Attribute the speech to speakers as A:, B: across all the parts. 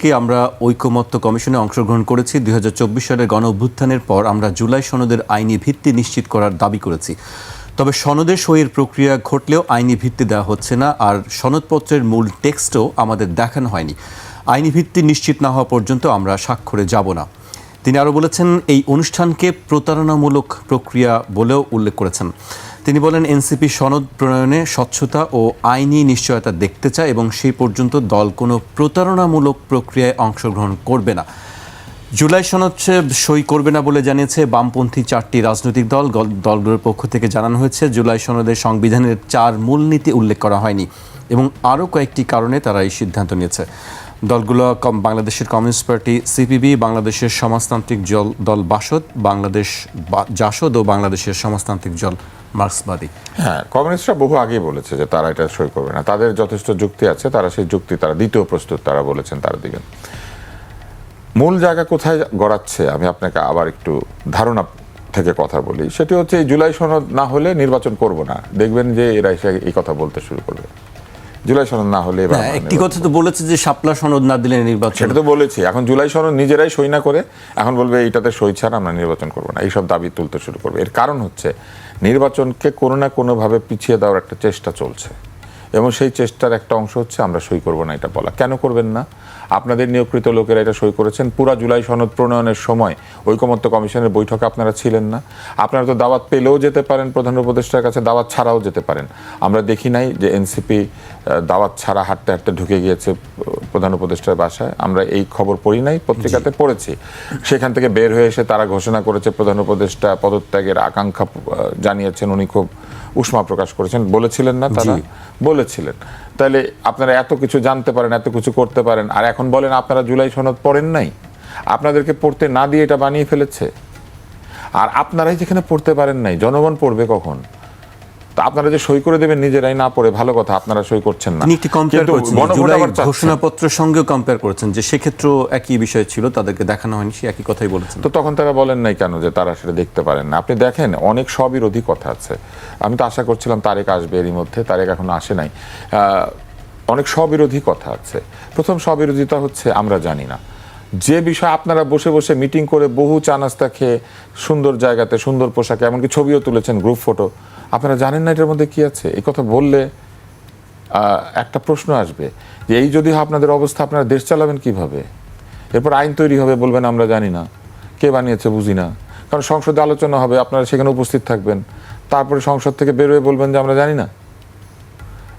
A: কে আমরা ঐকমত্য কমিশনে অংশগ্রহণ করেছি। দুই হাজার চব্বিশ সালের গণ অভ্যুত্থানের পর আমরা জুলাই সনদের আইনি ভিত্তি নিশ্চিত করার দাবি করেছি। তবে সনদের সইয়ের প্রক্রিয়া ঘটলেও আইনি ভিত্তি দেওয়া হচ্ছে না আর সনদপত্রের মূল টেক্সটও আমাদের দেখানো হয়নি। আইনি ভিত্তি নিশ্চিত না হওয়া পর্যন্ত আমরা স্বাক্ষরে যাব না। তিনি আরও বলেছেন, এই অনুষ্ঠানকে প্রতারণামূলক প্রক্রিয়া বলেও উল্লেখ করেছেন। তিনি বলেন, এনসিপি সনদ প্রণয়নে স্বচ্ছতা ও আইনি নিশ্চয়তা দেখতে চায় এবং সেই পর্যন্ত দল কোনো প্রতারণামূলক প্রক্রিয়ায় অংশগ্রহণ করবে না। জুলাই সনদ সই করবে না বলে জানিয়েছে বামপন্থী চারটি রাজনৈতিক দল। দলগুলোর পক্ষ থেকে জানানো হয়েছে, জুলাই সনদের সংবিধানের চার মূলনীতি উল্লেখ করা হয়নি এবং আরও কয়েকটি কারণে তারা এই সিদ্ধান্ত নিয়েছে। দলগুলো বাংলাদেশের কমিউনিস্ট পার্টি, সিপিবি, বাংলাদেশের সমাজতান্ত্রিক জল দল বাসদ, বাংলাদেশ জাসদ ও বাংলাদেশের সমাজতান্ত্রিক দল মার্ক্সবাদী।
B: হ্যাঁ কমিউনিস্টরা বহু আগেই বলেছে যে তারা এটা সই করবে না। তাদের যথেষ্ট যুক্তি আছে, তারা সেই যুক্তি, তারা দ্বিতীয় প্রস্তুত তারা বলেছেন তারা দিকে। মূল জায়গা কোথায় গড়াচ্ছে? আমি আপনাকে আবার একটু ধারণা থেকে কথা বলি। সেটি হচ্ছে জুলাই সনদ না হলে নির্বাচন করব না। দেখবেন যে এরা এসে এই কথা বলতে শুরু করবে। জুলাই সনদ না হলে এবার
A: একটি কথা তো বলেছে যে শাপলা সনদ না দিলে নির্বাচন
B: সেটা তো বলেছি। এখন জুলাই সনদ নিজেরাই সই না করে এখন বলবে এইটাতে সই ছাড়া আমরা নির্বাচন করব না। এইসব দাবি তুলতে শুরু করবে। এর কারণ হচ্ছে নির্বাচনকে কোনো না কোনোভাবে পিছিয়ে দেওয়ার একটা চেষ্টা চলছে। এবং সেই চেষ্টার একটা অংশ হচ্ছে আমরা সই করব না এটা বলা। কেন করবেন না? আপনাদের নিয়োগকৃত লোকেরা এটা সই করেছেন। পুরা জুলাই সনদ প্রণয়নের সময় ঐকমত্য কমিশনের বৈঠকে আপনারা ছিলেন না। আপনারা তো দাওয়াত পেলেও যেতে পারেন, প্রধান উপদেষ্টার কাছে দাওয়াত ছাড়াও যেতে পারেন। আমরা দেখি নাই যে এনসিপি দাওয়াত ছাড়া হাঁটতে হাঁটতে ঢুকে গিয়েছে প্রধান উপদেষ্টার বাসায়। আমরা এই খবর পড়ি নাই পত্রিকাতে পড়েছি। সেখান থেকে বের হয়ে এসে তারা ঘোষণা করেছে প্রধান উপদেষ্টা পদত্যাগের আকাঙ্ক্ষা জানিয়েছেন উনি খুব উষ্মা প্রকাশ করেছেন। বলেছিলেন না তারা? বলেছিলেন। তাহলে আপনারা এত কিছু জানতে পারেন এত কিছু করতে পারেন আর এখন বলেন আপনারা জুলাই সনদ পড়েন নাই? আপনাদেরকে পড়তে না দিয়ে এটা বানিয়ে ফেলেছে? আর আপনারাই যেখানে পড়তে পারেন নাই জনগণ পড়বে কখন? তা আপনারা যে সই করে দেবেন নিজেরাই না পড়ে ভালো কথা আপনারা সই করছেন না।
A: একটি কম্পেয়ার করেছেন জুলাই। ঘোষণাপত্রের সঙ্গেও কম্পেয়ার করেছেন যে সেক্ষেত্রেও একই বিষয় ছিল তাদেরকে দেখানো হয়নি সে একই কথাই বলেছেন।
B: তো তখন তারা বলেন নাই কেন যে তারা সেটা দেখতে পারেন না? আপনি দেখেন অনেক স্ববিরোধী কথা আছে। আমি তো আশা করছিলাম তারেক আসবে এরই মধ্যে তারেক এখন আসে নাই। আহ, অনেক স্ববিরোধী কথা আছে। প্রথম স্ববিরোধিতা হচ্ছে আমরা জানি না। যে বিষয় আপনারা বসে বসে মিটিং করে বহু চা নাস্তা খেয়ে সুন্দর জায়গাতে, সুন্দর পোশাকে, এমনকি ছবিও তুলেছেন গ্রুপ ফটো আপনারা জানেন না এটার মধ্যে কি আছে? এই কথা বললে একটা প্রশ্ন আসবে যে এই যদি আপনাদের অবস্থা আপনারা দেশ চালাবেন কীভাবে? এরপর আইন তৈরি হবে বলবেন আমরা জানি না। কে বানিয়েছে বুঝি না। কারণ সংসদে আলোচনা হবে, আপনারা সেখানে উপস্থিত থাকবেন। তারপরে সংসদ থেকে বেরোয় বলবেন যে আমরা জানি না।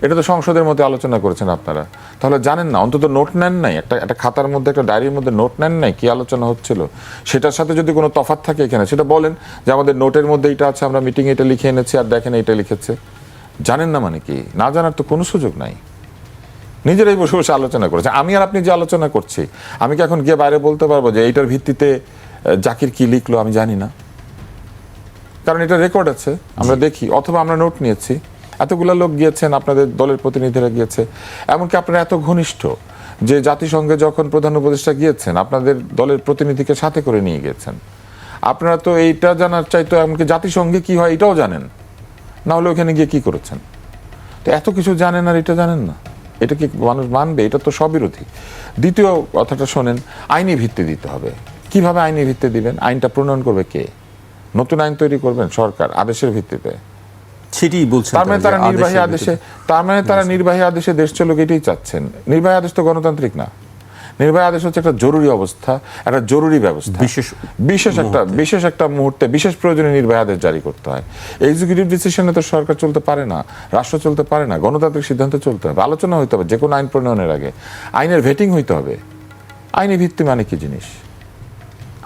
B: এটা তো সংসদের মধ্যে আলোচনা করেছেন আপনারা। তাহলে জানেন না, অন্তত নোট নেন নাই। একটা একটা খাতার মধ্যে, একটা ডায়েরির মধ্যে নোট নেন নাই, কি আলোচনা হচ্ছিল? সেটার সাথে যদি কোনো তফাৎ থাকে এখানে, সেটা বলেন যে আমাদের নোটের মধ্যে এটা আছে, আমরা মিটিং এটা লিখে এনেছি আর দেখেন এটা লিখেছে। জানেন না মানে কি? না জানার তো কোনো সুযোগ নাই। নিজেরাই বসে বসে আলোচনা করেছে। আমি আর আপনি যে আলোচনা করছি, আমি কি এখন গিয়ে বাইরে বলতে পারব যে এইটার ভিত্তিতে জাকির কি লিখলো আমি জানি না। কারণ এটা রেকর্ড আছে, আমরা দেখি। অথবা আমরা নোট নিয়েছি। এতগুলো লোক গিয়েছেন, আপনাদের দলের প্রতিনিধিরা গিয়েছে। এমনকি আপনারা এত ঘনিষ্ঠ যে জাতিসংঘে যখন প্রধান উপদেষ্টা গিয়েছেন, আপনাদের দলের প্রতিনিধিকে সাথে করে নিয়ে গিয়েছেন। আপনারা তো এইটা জানার চাইতো, এমনকি জাতিসংঘে কি হয় এটাও জানেন। না হলে ওখানে গিয়ে কি করেছেন? তো এত কিছু জানেন আর এটা জানেন না। এটা কি মানুষ মানবে? এটা তো স্ববিরোধী। দ্বিতীয় কথাটা শোনেন, আইনি ভিত্তি দিতে হবে। কীভাবে আইনি ভিত্তি দিবেন? আইনটা প্রণয়ন করবে কে? নতুন আইন তৈরি করবেন সরকার আদেশের ভিত্তিতে।
A: সেটি বলছেন
B: তার মানে
A: তারা
B: তারা নির্বাহী আদেশে তার মানে তারা নির্বাহী আদেশে দেশ চলুক এটাই চাচ্ছেন। নির্বাহী আদেশ তো গণতান্ত্রিক না। নির্বাহী আদেশ হচ্ছে একটা জরুরি অবস্থা একটা জরুরি ব্যবস্থা।
A: বিশেষ
B: বিশেষ একটা বিশেষ একটা মুহূর্তে বিশেষ প্রয়োজনে নির্বাহী আদেশ জারি করতে হয়। এক্সিকিউটিভ ডিসিশনে তো সরকার চলতে পারে না রাষ্ট্র চলতে পারে না গণতান্ত্রিক সিদ্ধান্ত চলতে হবে আলোচনা হইতে হবে যে কোনো আইন প্রণয়নের আগে। আইনের ভেটিং হইতে হবে। আইনি ভিত্তি মানে কি জিনিস?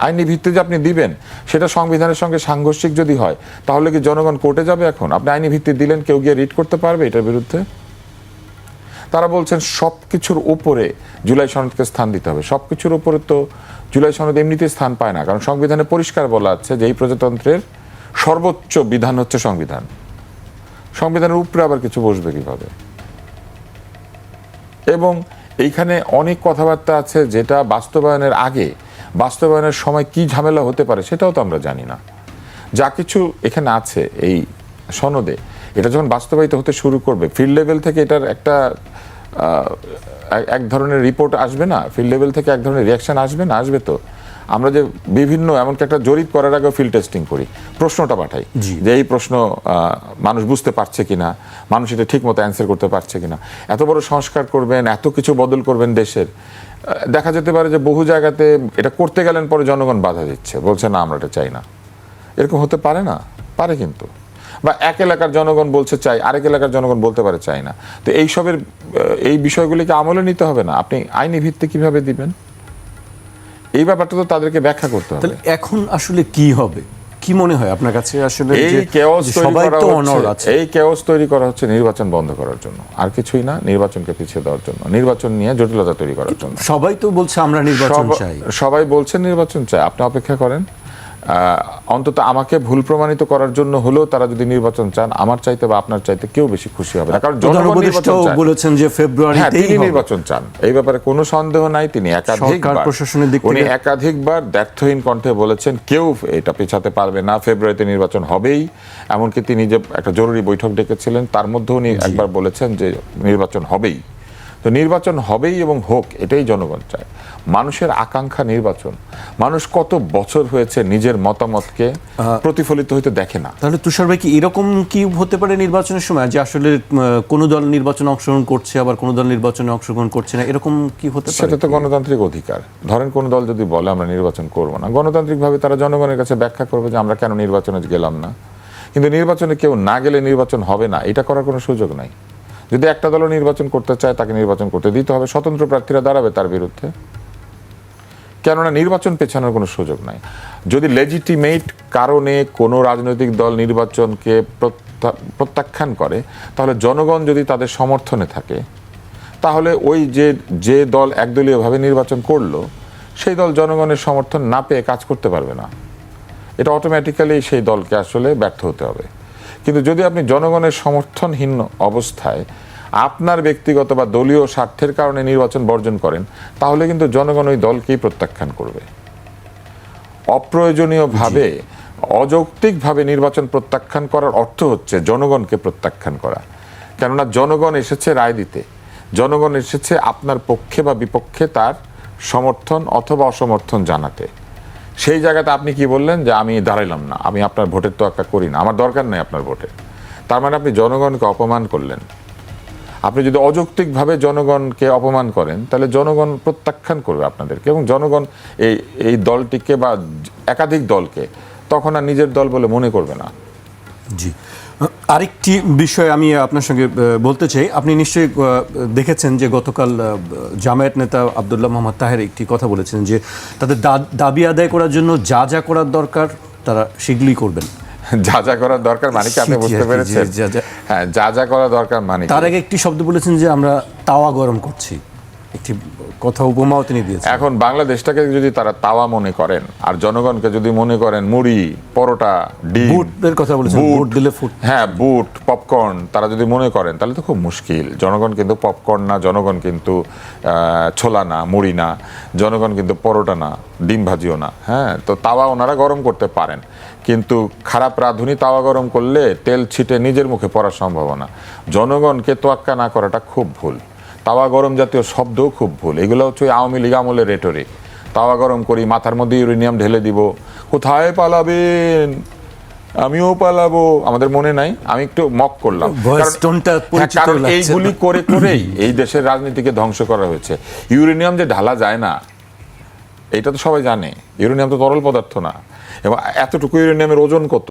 B: আইনি ভিত্তি যে আপনি দিবেন, সেটা সংবিধানের সঙ্গে সাংঘর্ষিক যদি হয়, তাহলে কি জনগণ কোর্টে যাবে এখন? আপনি আইনি ভিত্তি দিলেন, কেউ গিয়ে রিট করতে পারবে এটার বিরুদ্ধে? তারা বলছেন সব কিছুর উপরে জুলাই সনদকে স্থান দিতে হবে। সব কিছুর উপরে তো জুলাই সনদ এমনিতেই স্থান পায় না, কারণ সংবিধানে পরিষ্কার বলা আছে যে এই প্রজাতন্ত্রের সর্বোচ্চ বিধান হচ্ছে সংবিধান। সংবিধানের উপরে আবার কিছু বসবে কীভাবে? এবং এইখানে অনেক কথাবার্তা আছে যেটা বাস্তবায়নের আগে বাস্তবায়নের সময় কি ঝামেলা হতে পারে সেটাও তো আমরা জানি না। যা কিছু এখানে আছে এই সনদে, এটা যখন বাস্তবায়িত হতে শুরু করবে ফিল্ড লেভেল থেকে এটার একটা এক- ধরনের রিপোর্ট আসবে না ফিল্ড লেভেল থেকে এক ধরনের রিয়াকশন আসবে না, আসবে তো। আমরা যে বিভিন্ন এমনকি একটা জরিপ করার আগেও ফিল্ড টেস্টিং করি। প্রশ্নটা পাঠাই
A: জি।
B: যে এই প্রশ্ন মানুষ বুঝতে পারছে কিনা মানুষ এটা ঠিক মতো অ্যান্সার করতে পারছে কিনা। এত বড় সংস্কার করবেন এত কিছু বদল করবেন দেশের দেখা যেতে পারে যে বহু জায়গাতে এটা করতে গেলেন পরে জনগণ বাধা দিচ্ছে বলছে না আমরা এটা চাই না। এরকম হতে পারে না? পারে কিন্তু। বা এক এলাকার জনগণ বলছে চাই আরেক এলাকার জনগণ বলতে পারে চাই না। তো এইসবের এই বিষয়গুলিকে আমলে নিতে হবে না। আপনি আইনি ভিত্তি কীভাবে দিবেন? এই ব্যাপারটা তো তাদেরকে ব্যাখ্যা করতে হবে।
A: তাহলে এখন আসলে কি হবে? কি মনে হয় আপনার কাছে আসলে
B: এই কেওস তৈরি
A: সবাই
B: করা
A: তো অনর আছে?
B: হচ্ছে এই কেওস তৈরি করা হচ্ছে নির্বাচন বন্ধ করার জন্য। আর কিছুই না নির্বাচনকে পিছিয়ে দেওয়ার জন্য। নির্বাচন নিয়ে জটিলতা তৈরি করার জন্য।
A: সবাই তো বলছে আমরা নির্বাচন চাই।
B: সবাই বলছে নির্বাচন চাই। আপনি অপেক্ষা করেন। অন্তত আমাকে ভুল প্রমাণিত করার জন্য হলেও তারা যদি নির্বাচন চান আমার চাইতে বা আপনার চাইতে কেউ বেশি খুশি হবে না। কারণ।
A: বলেছেন যে
B: হ্যাঁ
A: ফেব্রুয়ারিতেই
B: তিনি নির্বাচন চান। এই ব্যাপারে কোনো সন্দেহ নাই তিনি একাধিকবার
A: প্রশাসনের দিক
B: উনি একাধিকবার ব্যর্থহীন কণ্ঠে বলেছেন কেউ এটা পেছাতে পারবে না ফেব্রুয়ারিতে নির্বাচন হবেই। এমনকি তিনি যে একটা জরুরি বৈঠক ডেকেছিলেন তার মধ্যে উনি একবার বলেছেন যে নির্বাচন হবেই। তো নির্বাচন হবেই এবং হোক এটাই জনগণ চায়। মানুষের আকাঙ্ক্ষা নির্বাচন। মানুষ কত বছর হয়েছে নিজের মতামতকে প্রতিফলিত হইতে দেখে না।
A: তাহলে তুষার ভাই কি এরকম কি হতে পারে নির্বাচনের সময়? যে আসলে কোনো দল নির্বাচনে অংশগ্রহণ করছে আবার কোনো দল নির্বাচনে অংশগ্রহণ করছে না এরকম কি হতে পারে?
B: সেটা তো গণতান্ত্রিক অধিকার। ধরেন কোন দল যদি বলে আমরা নির্বাচন করব না। গণতান্ত্রিকভাবে তারা জনগণের কাছে ব্যাখ্যা করবে যে আমরা কেন নির্বাচনে গেলাম না? কিন্তু নির্বাচনে কেউ না গেলে নির্বাচন হবে না এটা করার কোনো সুযোগ নাই। যদি একটা দল নির্বাচন করতে চায়, তাকে নির্বাচন করতে দিতে হবে। স্বতন্ত্র প্রার্থীরা দাঁড়াবে তার বিরুদ্ধে। কেননা নির্বাচন পেছানোর কোনো সুযোগ নাই। যদি লেজিটিমেট কারণে কোনো রাজনৈতিক দল নির্বাচনকে প্রত্যা- প্রত্যাখ্যান করে, তাহলে জনগণ যদি তাদের সমর্থনে থাকে, তাহলে ওই যে যে দল একদলীয়ভাবে নির্বাচন করল, সেই দল জনগণের সমর্থন না পেয়ে কাজ করতে পারবে না। এটা অটোমেটিক্যালি সেই দলকে আসলে ব্যর্থ হতে হবে। কিন্তু যদি আপনি জনগণের সমর্থনহীন অবস্থায় আপনার ব্যক্তিগত বা দলীয় স্বার্থের কারণে নির্বাচন বর্জন করেন তাহলে কিন্তু জনগণ ওই দলকেই প্রত্যাখ্যান করবে। অপ্রয়োজনীয়ভাবে অযৌক্তিকভাবে নির্বাচন প্রত্যাখ্যান করার অর্থ হচ্ছে জনগণকে প্রত্যাখ্যান করা। কেননা জনগণ এসেছে রায় দিতে। জনগণ এসেছে আপনার পক্ষে বা বিপক্ষে তার সমর্থন অথবা অসমর্থন জানাতে। সেই জায়গাতে আপনি কি বললেন যে আমি দাঁড়াইলাম না, আমি আপনার ভোটের তো একটা করি না, আমার দরকার নেই আপনার ভোটের তার মানে আপনি জনগণকে অপমান করলেন। আপনি যদি অযৌক্তিকভাবে জনগণকে অপমান করেন, তাহলে জনগণ প্রত্যাখ্যান করবে আপনাদেরকে এবং জনগণ এই এই দলটিকে বা একাধিক দলকে তখন আর নিজের দল বলে মনে করবে না।
A: জি। আরেকটি বিষয় আমি আপনার সঙ্গে বলতে চাই। আপনি নিশ্চয়ই দেখেছেন যে গতকাল জামায়াত নেতা আবদুল্লাহ মোহাম্মদ তাহের একটি কথা বলেছেন যে তাদের দাবি আদায় করার জন্য যা যা করার দরকার তারা সেগুলি করবেন।
B: যা যা করার দরকার মানে কি আপনি বুঝতে পেরেছেন। হ্যাঁ যা যা করা দরকার মানে
A: তার আগে একটি শব্দ বলেছেন যে আমরা তাওয়া গরম করছি। একটি কথা উপমাও তিনি দিয়েছেন।
B: এখন বাংলাদেশটাকে যদি তারা তাওয়া মনে করেন আর জনগণকে যদি মনে করেন মুড়ি পরোটা ডিম
A: বুটের কথা বলেছেন
B: বুট।
A: দিলে ফুট।
B: হ্যাঁ বুট পপকর্ন তারা যদি মনে করেন তাহলে তো খুব মুশকিল। জনগণ কিন্তু পপকর্ন না জনগণ কিন্তু ছোলা না মুড়ি না জনগণ কিন্তু পরোটা না ডিম ভাজিও না হ্যাঁ? তো তাওয়া ওনারা গরম করতে পারেন। কিন্তু খারাপ রাঁধুনি তাওয়া গরম করলে তেল ছিটে নিজের মুখে পড়ার সম্ভাবনা। জনগণকে তোয়াক্কা না করাটা খুব ভুল। তাওয়া গরম জাতীয় শব্দও খুব ভুল। এগুলো হচ্ছে আওয়ামী লীগ আমলের রেটরিক তাওয়া গরম করি মাথার মধ্যে ইউরেনিয়াম ঢেলে দিব। কোথায় পালাবেন? আমিও পালাবো। আমাদের মনে নাই। আমি একটু মক করলাম। কারণ- হ্যাঁ। এইগুলি করে করেই এই দেশের রাজনীতিকে ধ্বংস করা হয়েছে। ইউরেনিয়াম যে ঢালা যায় না এটা তো সবাই জানে। ইউরেনিয়াম তো তরল পদার্থ না। এবং এতটুকু ইউরেনিয়ামের ওজন কত?